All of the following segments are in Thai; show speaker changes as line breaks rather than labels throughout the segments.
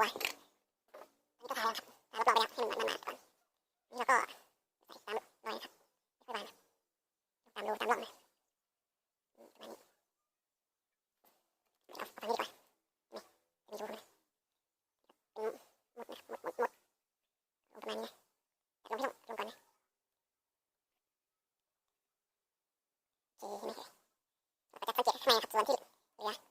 มันไงสองฝั่งซ้ายขวอันนี้ก็ทาแล้วครับทารอบไปแล้วให้มันหนาก่อนนี่แล้วก็ใส่ตามรอยนะครับไม่ค่อยบานนะตามรูตามร่องนะนี่ประมาณนี้เอาเอาทางนี้ดีกว่านี่จะมีรูตรงนี้เป็นหมดนะครับหมดหมดหมดลงประมาณนี้ลงไม่ต้องลงก่อนนะโอเคใช่ไหมเราก็จะสังเกตข้างในครับส่วนที่เหลือ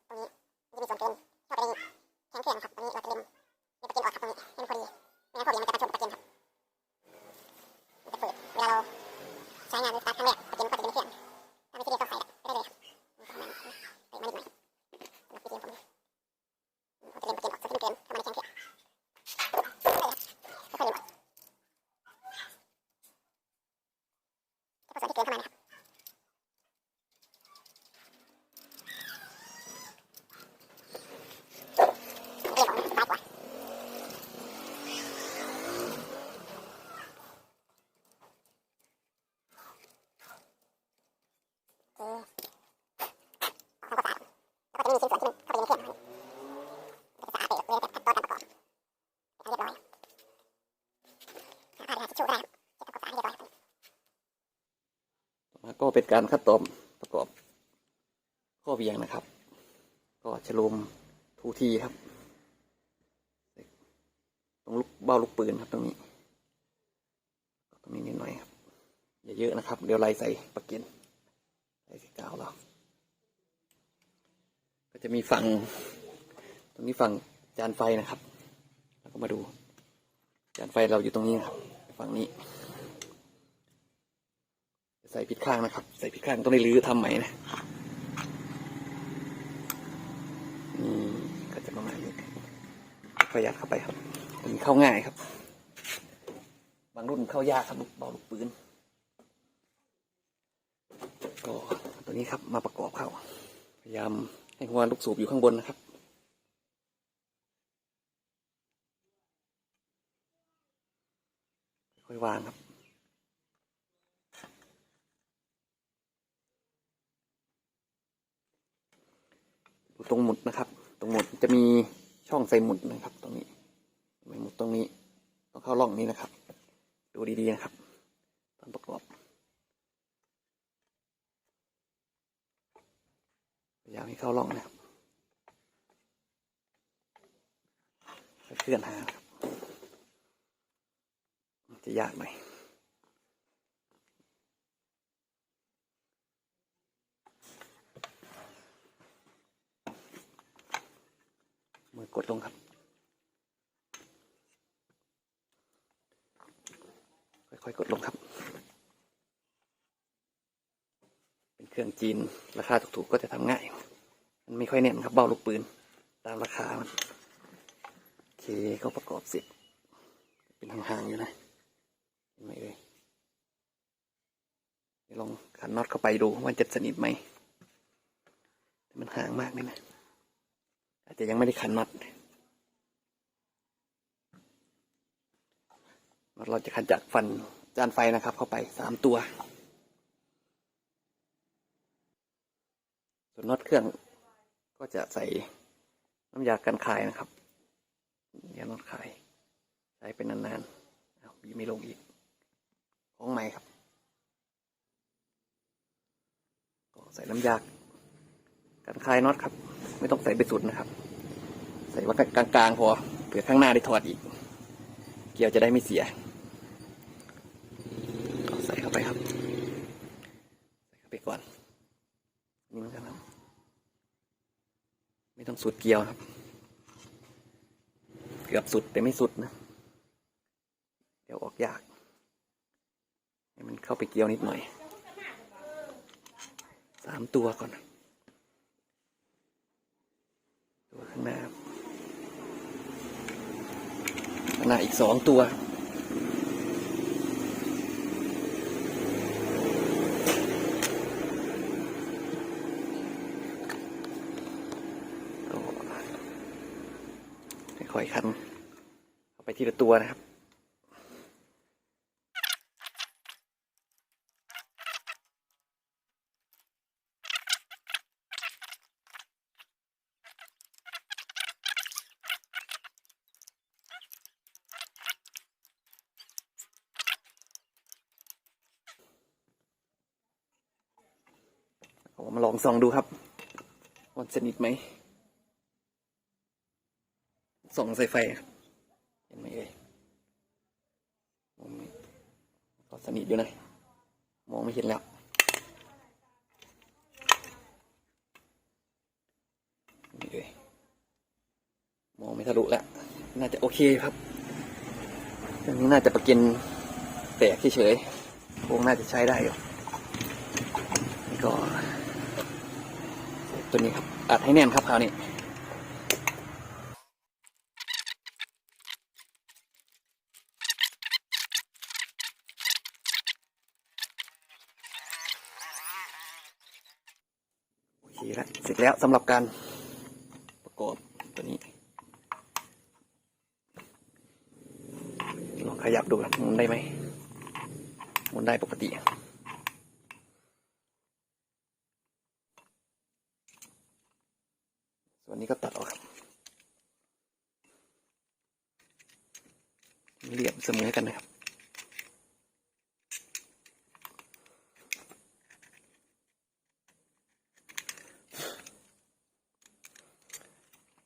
เฉพาะส่วนที่เกินเข้ามานะครับ เรียกออกซ้ายกว่าโอเคเอาเข้าไปแล้วก็จะมีชิ้นส่วนที่มันเข้าไปในเครื่องมันจะสะอาดไปเลยแต่ขั้นตอนการประกอบเรียบร้อยหาผ้าหาทิชชู่ก็ได้ครับเก็บทำความสะอาดให้เรียบร้อยครับ
ต่อมา ก็เป็นการคัดตอมประกอบข้อเวียงนะครับ ก็ฉลุมทูทีครับ ตรงลูกเบ้าลูกปืนครับตรงนี้ ตรงนี้นิดหน่อยครับอย่าเยอะนะครับ เดี๋ยวไล่ใส่ประเก็นใส่สีกาวแล้วก็จะมีฝั่ง ตรงนี้ฝั่งจานไฟนะครับ แล้วก็มาดู จานไฟเราอยู่ตรงนี้ครับ ฝั่งนี้ ใส่ผิดข้างนะครับ ใส่ผิดข้างต้องได้รื้อทำใหม่นะนี่ก็จะประมาณนี้ประหยัดเข้าไปครับมันเข้าง่ายครับ บางรุ่นเข้ายากครับลูกเบาลูกปืนก็ตัวนี้ครับมาประกอบเข้า พยายามให้หัวลูกสูบอยู่ข้างบนนะครับค่อยวางครับ ดู ตรงหมุดนะครับ ตรงหมุดจะมีช่องใส่หมุดนะครับ ตรงนี้ไม่หมุดตรงนี้ต้องเข้าร่องนี้นะครับ ดูดีๆนะครับตอนประกอบพยายามให้เข้าร่องนะครับเคลื่อนหาครับมันจะยากหน่อย มือกดลงครับ ค่อยๆ กดลงครับ เป็นเครื่องจีนราคาถูกๆ ก็จะทำง่าย มันไม่ค่อยแน่นครับเบ้าลูกปืน ตามราคามันโอเคก็ประกอบเสร็จ เป็นห่างๆ อยู่นะเห็นไหมเลยเดี๋ยลองขันน็อตเข้าไปดูว่าจะสนิทไหม มันห่างมากเลยนะ อาจจะยังไม่ได้ขันน็อตน็อตเราจะขันจากฟันจานไฟนะครับ เข้าไปสามตัว ส่วนน็อตเครื่องก็จะใส่น้ำยากันคายนะครับยาน็อตคายใช้เป็นนานๆเอาบีไม่ลงอีก ของใหม่ครับ ก็ใส่น้ำยากันคายน็อตครับ ไม่ต้องใส่ไปสุดนะครับ ใส่ว่ากลางๆพอเผื่อข้างหน้าได้ถอดอีก เกี่ยวจะได้ไม่เสียใส่เข้าไปครับใส่เข้าไปก่อนนี่เหมือนกันครับไม่ต้องสุดเกี่ยวครับ เกือบสุดแต่ไม่สุดนะ เดี๋ยวออกยากให้มันเข้าไปเกี่ยวนิดหน่อยสามตัวก่อน ตัวข้างหน้าครับข้าง หน้าอีกสองตัวค่อยคันเข้าไปทีละตัวนะครับ มาลองส่องดูครับว่าสนิทไหมส่องใส่ไฟครับเห็นไหมเอ่ยมองไม่ก็สนิทอยู่นะมองไม่เห็นแล้วนี่เลยมองไม่ทะลุแล้วน่าจะโอเคครับอันนี้น่าจะประกันแตกเฉยๆคงน่าจะใช้ได้อยู่นี่ก็ ตัวนี้ครับ อัดให้แน่นครับคราวนี้โอเคแล้วเสร็จแล้วสำหรับการประกอบตัวนี้ลองขยับดูครับหมุนได้ไหมหมุนได้ปกติ ส่วนนี้ก็ตัดออกครับ เหลี่ยมเสมอกันนะครับ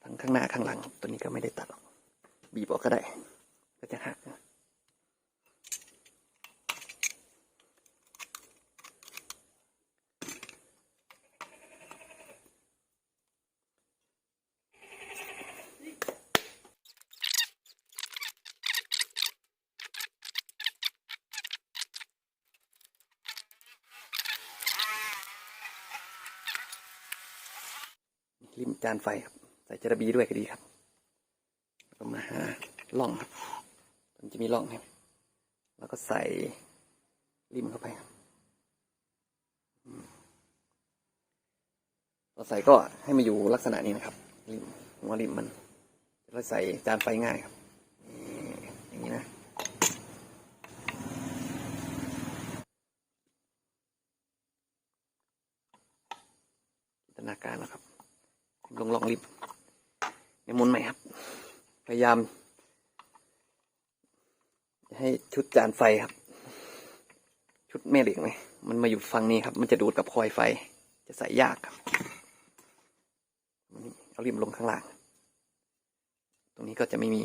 ทั้งข้างหน้าข้างหลัง ตัวนี้ก็ไม่ได้ตัดหรอกบีบออกก็ได้ ก็จะหักนะ ริมจานไฟครับ ใส่จระบีด้วยก็ดีครับแล้วก็มาหาล่องครับมันจะมีร่องครับแล้วก็ใส่ริมเข้าไปครับเราใส่ก็ให้มาอยู่ลักษณะนี้นะครับริมหัวริมมันแล้วใส่จานไฟง่ายครับอย่างนี้นะ จินตนาการแล้วครับ ลงลองริมในหมุนใหม่ครับ พ ยายาม ให้ชุดจานไฟครับ ชุดแม่เหล็กไหมมันมาอยู่ฝั่งนี้ครับ มันจะดูดกับคอยไฟ จะใส่ยากครับเอาริมลงข้างล่าง ตรงนี้ก็จะไม่มี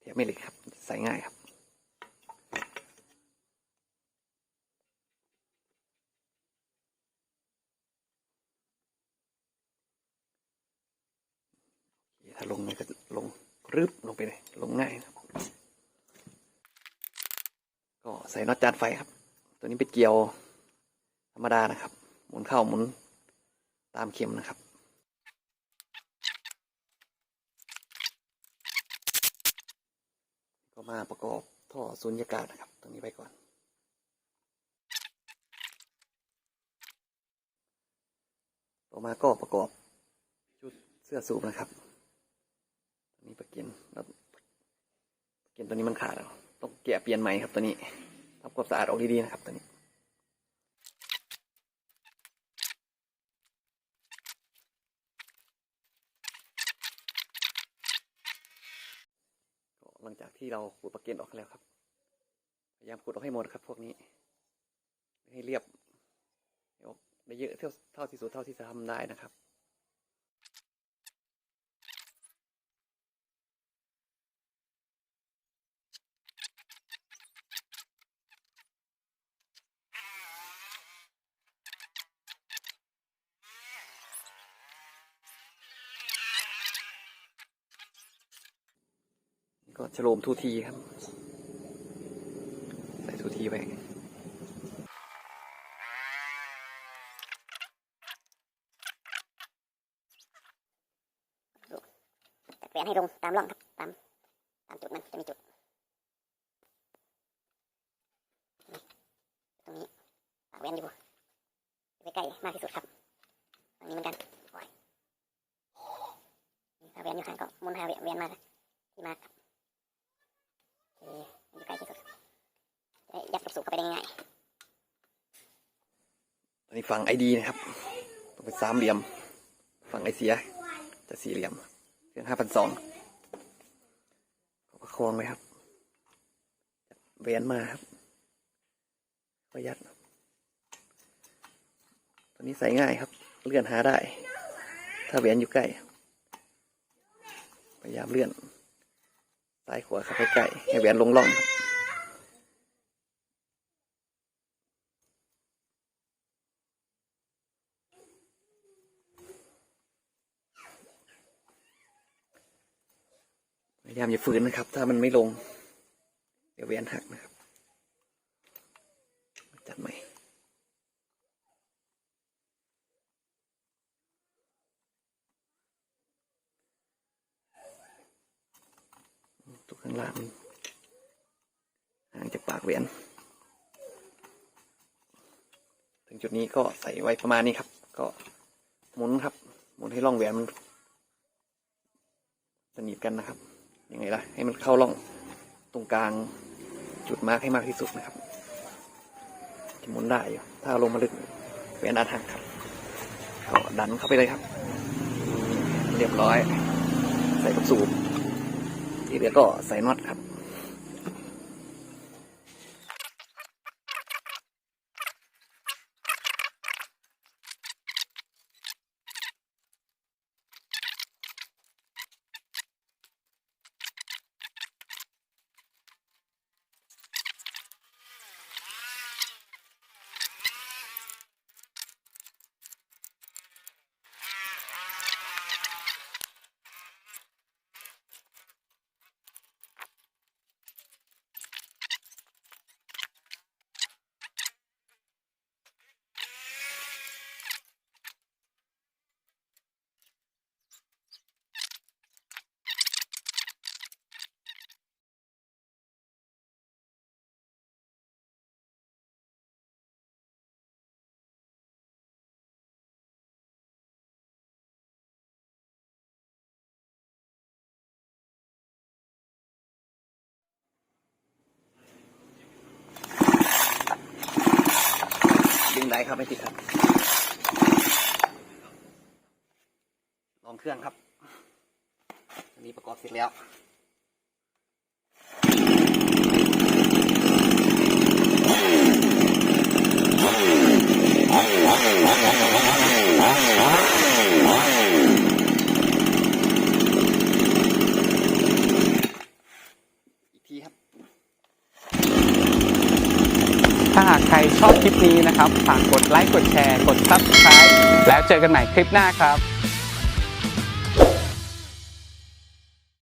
แถบแม่เหล็กครับ ใส่ง่ายครับถ้าลงเนี่ยก็ลง รึบลงไปเลยลงง่ายครับ ก็ใส่น็อตจานไฟครับ ตัวนี้เป็นเกลียวธรรมดานะครับ หมุนเข้าหมุนตามเข็มนะครับก็มาประกอบท่อสุญญากาศนะครับ ตรงนี้ไปก่อน ต่อมาก็ประกอบชุดเสื้อสูบนะครับ นี้ประเกียนแล้วปะเกียนตัวนี้มันขาดแล้วต้องแกะเปลี่ยนใหม่ครับตัวนี้ทำความสะอาดออกดีๆนะครับตัวนี้หลังจากที่เราขูดประเกียนออกแล้วครับ พยายามขูดออกให้หมดครับ พวกนี้ ให้เรียบให้ออกได้เยอะเท่าเท่าที่สุดเท่าที่จะทำได้นะครับ ก็ฉโลมทูทีครับ ใส่ทูทีไป
ตัดแหวนให้ลงตามร่องครับตามตามจุดมันจะมีจุด ตรงนี้ปากแหวนอยู่ใกล้มากที่สุดครับตรงนี้เหมือนกันปล่อยปากแหวนอยู่ข้างก็มุนหาแหวนมาที่มาครับ อยู่ใกล้ที่สุดจะได้ยัดลูกสูบเข้าไปได้ง่าย
ตอนนี้ฝั่งไอดีนะครับต้องเป็นสามเหลี่ยม ฝั่งไอเสีย จะสี่เหลี่ยมเครื่องห้าพันสองประคองไว้ครับแหวนมาครับก็ยัดตตัวนี้ใส่ง่ายครับ เลื่อนหาได้ ถ้าแหวนอยู่ใกล้ พยายามเลื่อน ซ้ายขวาขับให้ใกล้ให้แหวนลงล่องครับพยายามอย่าฝืนนะครับ ถ้ามันไม่ลง เดี๋ยวแหวนหักนะครับ จัดใหม่ ตัวข้างล่างมันห่างจากปากแหวน ถึง จุดนี้ก็ใส่ไว้ประมาณนี้ครับ ก็หมุนครับ หมุนให้ร่องแหวนมันสนิทกันนะครับยังไงล่ะ ให้มันเข้าร่องตรงกลางจุดมาร์กให้มากที่สุดนะครับจะหมุนได้อยู่ถ้าลงมาลึกแหวนอาจหักครับก็ดันเข้าไปเลยครับ เรียบร้อย ใส่กับสูบที่เหลือก็ใส่น็อตครับ ได้ครับไม่ติดครับ ลองเครื่องครับ อันนี้ประกอบเสร็จแล้วอกทีครับ
ถ้าหากใครชอบ คลิปนี้นะครับ ฝากกดไลค์ กดแชร์ กด Subscribe แล้วเจอกันใหม่คลิปหน้าครับ